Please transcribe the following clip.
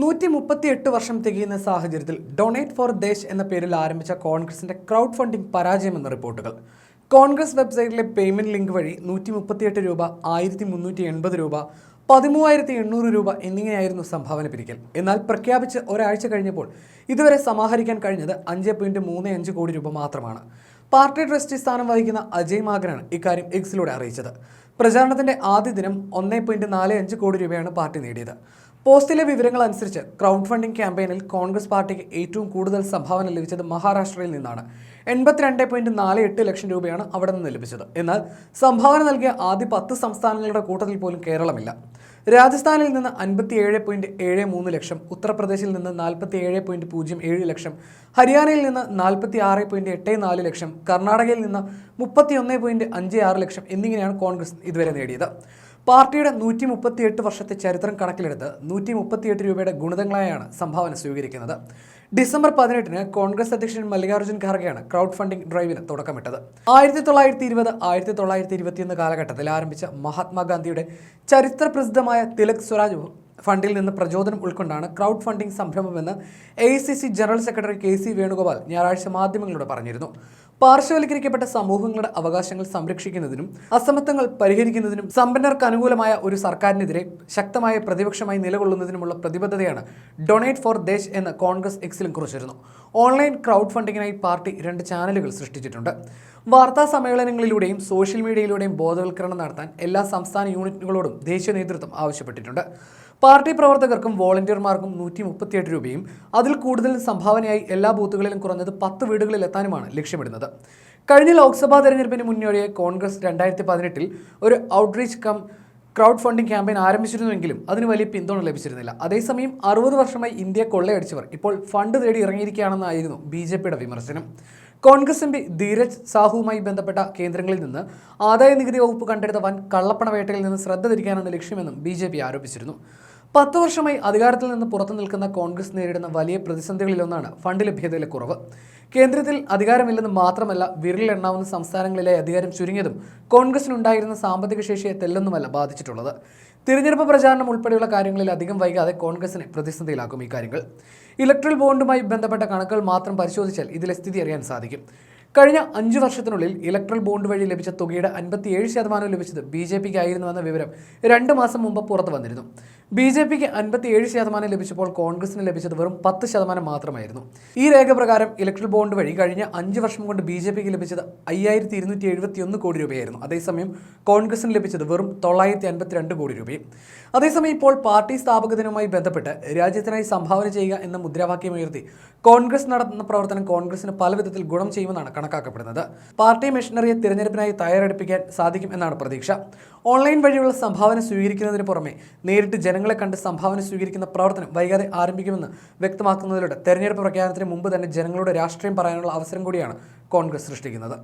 നൂറ്റി മുപ്പത്തി എട്ട് വർഷം തികയുന്ന സാഹചര്യത്തിൽ ഡൊണേറ്റ് ഫോർ ദേശ് എന്ന പേരിൽ ആരംഭിച്ച കോൺഗ്രസിന്റെ ക്രൗഡ് ഫണ്ടിംഗ് പരാജയമെന്ന റിപ്പോർട്ടുകൾ. കോൺഗ്രസ് വെബ്സൈറ്റിലെ പേയ്മെന്റ് ലിങ്ക് വഴി നൂറ്റി മുപ്പത്തിയെട്ട് രൂപ ആയിരത്തി മുന്നൂറ്റി എൺപത് രൂപ പതിമൂവായിരത്തി എണ്ണൂറ് രൂപ എന്നിങ്ങനെയായിരുന്നു സംഭാവന പിരിക്കൽ. എന്നാൽ പ്രഖ്യാപിച്ച് ഒരാഴ്ച കഴിഞ്ഞപ്പോൾ ഇതുവരെ സമാഹരിക്കാൻ കഴിഞ്ഞത് അഞ്ച് പോയിന്റ് മൂന്ന് അഞ്ച് കോടി രൂപ മാത്രമാണ്. പാർട്ടി ട്രസ്റ്റി സ്ഥാനം വഹിക്കുന്ന അജയ് മാഗനാണ് ഇക്കാര്യം എക്സിലൂടെ അറിയിച്ചത്. പ്രചാരണത്തിന്റെ ആദ്യ ദിനം ഒന്നേ പോയിന്റ് നാല് അഞ്ച് കോടി രൂപയാണ് പാർട്ടി നേടിയത്. പോസ്റ്റിലെ വിവരങ്ങൾ അനുസരിച്ച് ക്രൗഡ് ഫണ്ടിംഗ് ക്യാമ്പയിനിൽ കോൺഗ്രസ് പാർട്ടിക്ക് ഏറ്റവും കൂടുതൽ സംഭാവന ലഭിച്ചത് മഹാരാഷ്ട്രയിൽ നിന്നാണ്. എൺപത്തിരണ്ട് പോയിന്റ് നാല് എട്ട് ലക്ഷം രൂപയാണ് അവിടെ നിന്ന് ലഭിച്ചത്. എന്നാൽ സംഭാവന നൽകിയ ആദ്യ പത്ത് സംസ്ഥാനങ്ങളുടെ കൂട്ടത്തിൽ പോലും കേരളമില്ല. രാജസ്ഥാനിൽ നിന്ന് അൻപത്തിയേഴ് പോയിന്റ് ഏഴ് മൂന്ന് ലക്ഷം ഉത്തർപ്രദേശിൽ നിന്ന് നാൽപ്പത്തി ഏഴ് പോയിന്റ് പൂജ്യം ഏഴ് ലക്ഷം ഹരിയാനയിൽ നിന്ന് നാൽപ്പത്തി ആറ് പോയിന്റ് എട്ട് നാല് ലക്ഷം കർണാടകയിൽ നിന്ന് മുപ്പത്തി ഒന്ന് പോയിന്റ് അഞ്ച് ആറ് ലക്ഷം എന്നിങ്ങനെയാണ് കോൺഗ്രസ് ഇതുവരെ നേടിയത്. പാർട്ടിയുടെ നൂറ്റി മുപ്പത്തിയെട്ട് വർഷത്തെ ചരിത്രം കണക്കിലെടുത്ത് നൂറ്റി മുപ്പത്തിയെട്ട് രൂപയുടെ ഗുണിതങ്ങളായാണ് സംഭാവന സ്വീകരിക്കുന്നത്. ഡിസംബർ പതിനെട്ടിന് കോൺഗ്രസ് അധ്യക്ഷൻ മല്ലികാർജുൻ ഖാർഗെയാണ് ക്രൗഡ് ഫണ്ടിംഗ് ഡ്രൈവിന് തുടക്കമിട്ടത്. ആയിരത്തി തൊള്ളായിരത്തി ഇരുപത് ആയിരത്തി തൊള്ളായിരത്തി ഇരുപത്തിയൊന്ന് കാലഘട്ടത്തിൽ ആരംഭിച്ച മഹാത്മാഗാന്ധിയുടെ ചരിത്രപ്രസിദ്ധമായ തിലക് സ്വരാജ് ഫണ്ടിൽ നിന്ന് പ്രചോദനം ഉൾക്കൊണ്ടാണ് crowd funding സംരംഭമെന്ന് A general secretary K C Venugopal ഞായറാഴ്ച മാധ്യമങ്ങളോട് പറഞ്ഞിരുന്നു. പാർശ്വവൽക്കരിക്കപ്പെട്ട സമൂഹങ്ങളുടെ അവകാശങ്ങൾ സംരക്ഷിക്കുന്നതിനും അസമത്വങ്ങൾ പരിഹരിക്കുന്നതിനും സമ്പന്നർക്ക് അനുകൂലമായ ഒരു സർക്കാരിനെതിരെ ശക്തമായ പ്രതിപക്ഷമായി നിലകൊള്ളുന്നതിനുമുള്ള പ്രതിബദ്ധതയാണ് ഡൊണേറ്റ് ഫോർ ദേശ് എന്ന കോൺഗ്രസ് എക്സിലും കുറിച്ചിരുന്നു. ഓൺലൈൻ ക്രൗഡ് ഫണ്ടിങ്ങിനായി പാർട്ടി രണ്ട് ചാനലുകൾ സൃഷ്ടിച്ചിട്ടുണ്ട്. വാർത്താ സമ്മേളനങ്ങളിലൂടെയും സോഷ്യൽ മീഡിയയിലൂടെയും ബോധവൽക്കരണം നടത്താൻ എല്ലാ സംസ്ഥാന യൂണിറ്റുകളോടും ദേശീയ നേതൃത്വം ആവശ്യപ്പെട്ടിട്ടുണ്ട്. പാർട്ടി പ്രവർത്തകർക്കും വോളണ്ടിയർമാർക്കും നൂറ്റി മുപ്പത്തിയെട്ട് രൂപയും അതിൽ കൂടുതൽ സംഭാവനയായി എല്ലാ ബൂത്തുകളിലും കുറഞ്ഞത് പത്ത് വീടുകളിൽ എത്താനുമാണ് ലക്ഷ്യമിടുന്നത്. കഴിഞ്ഞ ലോക്സഭാ തെരഞ്ഞെടുപ്പിന് മുന്നോടിയായി കോൺഗ്രസ് രണ്ടായിരത്തി പതിനെട്ടിൽ ഒരു outreach cum crowd funding campaign ആരംഭിച്ചിരുന്നുവെങ്കിലും അതിന് വലിയ പിന്തുണ ലഭിച്ചിരുന്നില്ല. അതേസമയം അറുപത് വർഷമായി ഇന്ത്യ കൊള്ളയടിച്ചവർ ഇപ്പോൾ ഫണ്ട് തേടി ഇറങ്ങിയിരിക്കുകയാണെന്നായിരുന്നു ബി ജെ പിയുടെ വിമർശനം. കോൺഗ്രസ് എം പി ധീരജ് സാഹുവുമായി ബന്ധപ്പെട്ട കേന്ദ്രങ്ങളിൽ നിന്ന് ആദായ നികുതി വകുപ്പ് കണ്ടെടുത്ത വൻ കള്ളപ്പണവേട്ടയിൽ നിന്ന് ശ്രദ്ധ തിരിക്കാനാണ് ലക്ഷ്യമെന്നും ബി ആരോപിച്ചിരുന്നു. പത്ത് വർഷമായി അധികാരത്തിൽ നിന്ന് പുറത്തു നിൽക്കുന്ന കോൺഗ്രസ് നേരിടുന്ന വലിയ പ്രതിസന്ധികളിലൊന്നാണ് ഫണ്ട് ലഭ്യതയിലെ കുറവ്. കേന്ദ്രത്തിൽ അധികാരമില്ലെന്ന് മാത്രമല്ല വിരലിലെണ്ണാവുന്ന സംസ്ഥാനങ്ങളിലെ അധികാരം ചുരുങ്ങിയതും കോൺഗ്രസിനുണ്ടായിരുന്ന സാമ്പത്തിക ശേഷിയെ തെല്ലൊന്നുമല്ല ബാധിച്ചിട്ടുള്ളത്. തിരഞ്ഞെടുപ്പ് പ്രചാരണം ഉൾപ്പെടെയുള്ള കാര്യങ്ങളിൽ അധികം വൈകാതെ കോൺഗ്രസിനെ പ്രതിസന്ധിയിലാക്കും ഈ കാര്യങ്ങൾ. ഇലക്ട്രൽ ബോണ്ടുമായി ബന്ധപ്പെട്ട കണക്കുകൾ മാത്രം പരിശോധിച്ചാൽ ഇതിലെ സ്ഥിതി അറിയാൻ സാധിക്കും. കഴിഞ്ഞ അഞ്ച് വർഷത്തിനുള്ളിൽ ഇലക്ട്രൽ ബോണ്ട് വഴി ലഭിച്ച തുകയുടെ അൻപത്തിയേഴ് ശതമാനം ലഭിച്ചത് ബി ജെ പിക്ക് ആയിരുന്നുവെന്ന വിവരം രണ്ട് മാസം മുമ്പ് പുറത്തു വന്നിരുന്നു. ബി ജെ പിക്ക് അൻപത്തിയേഴ് ശതമാനം ലഭിച്ചപ്പോൾ കോൺഗ്രസിന് ലഭിച്ചത് വെറും പത്ത് ശതമാനം മാത്രമായിരുന്നു. ഈ രേഖ പ്രകാരം ഇലക്ട്രൽ ബോണ്ട് വഴി കഴിഞ്ഞ അഞ്ച് വർഷം കൊണ്ട് ബി ജെ പിക്ക് ലഭിച്ചത് അയ്യായിരത്തി ഇരുന്നൂറ്റി എഴുപത്തി ഒന്ന് കോടി രൂപയായിരുന്നു. അതേസമയം കോൺഗ്രസിന് ലഭിച്ചത് വെറും തൊള്ളായിരത്തി അൻപത്തിരണ്ട് കോടി രൂപയും. അതേസമയം ഇപ്പോൾ പാർട്ടി സ്ഥാപക ദിനവുമായി ബന്ധപ്പെട്ട് രാജ്യത്തിനായി സംഭാവന ചെയ്യുക എന്ന മുദ്രാവാക്യം ഉയർത്തി കോൺഗ്രസ് നടത്തുന്ന പ്രവർത്തനം കോൺഗ്രസിന് പല വിധത്തിൽ ഗുണം ചെയ്യുമെന്നാണ് കണക്കാക്കപ്പെടുന്നത്. പാർട്ടി മെഷീനറിയെ തിരഞ്ഞെടുപ്പിനായി തയ്യാറെടുപ്പിക്കാൻ സാധിക്കും എന്നാണ് പ്രതീക്ഷ. ഓൺലൈൻ വഴിയുള്ള സംഭാവന സ്വീകരിക്കുന്നതിന് പുറമെ നേരിട്ട് ജനങ്ങളെ കണ്ട് സംഭാവന സ്വീകരിക്കുന്ന പ്രവർത്തനം വൈകാതെ ആരംഭിക്കുമെന്ന് വ്യക്തമാക്കുന്നതിലൂടെ തെരഞ്ഞെടുപ്പ് പ്രഖ്യാപനത്തിന് മുമ്പ് തന്നെ ജനങ്ങളുടെ രാഷ്ട്രീയം പറയാനുള്ള അവസരം കൂടിയാണ് കോൺഗ്രസ് സൃഷ്ടിക്കുന്നത്.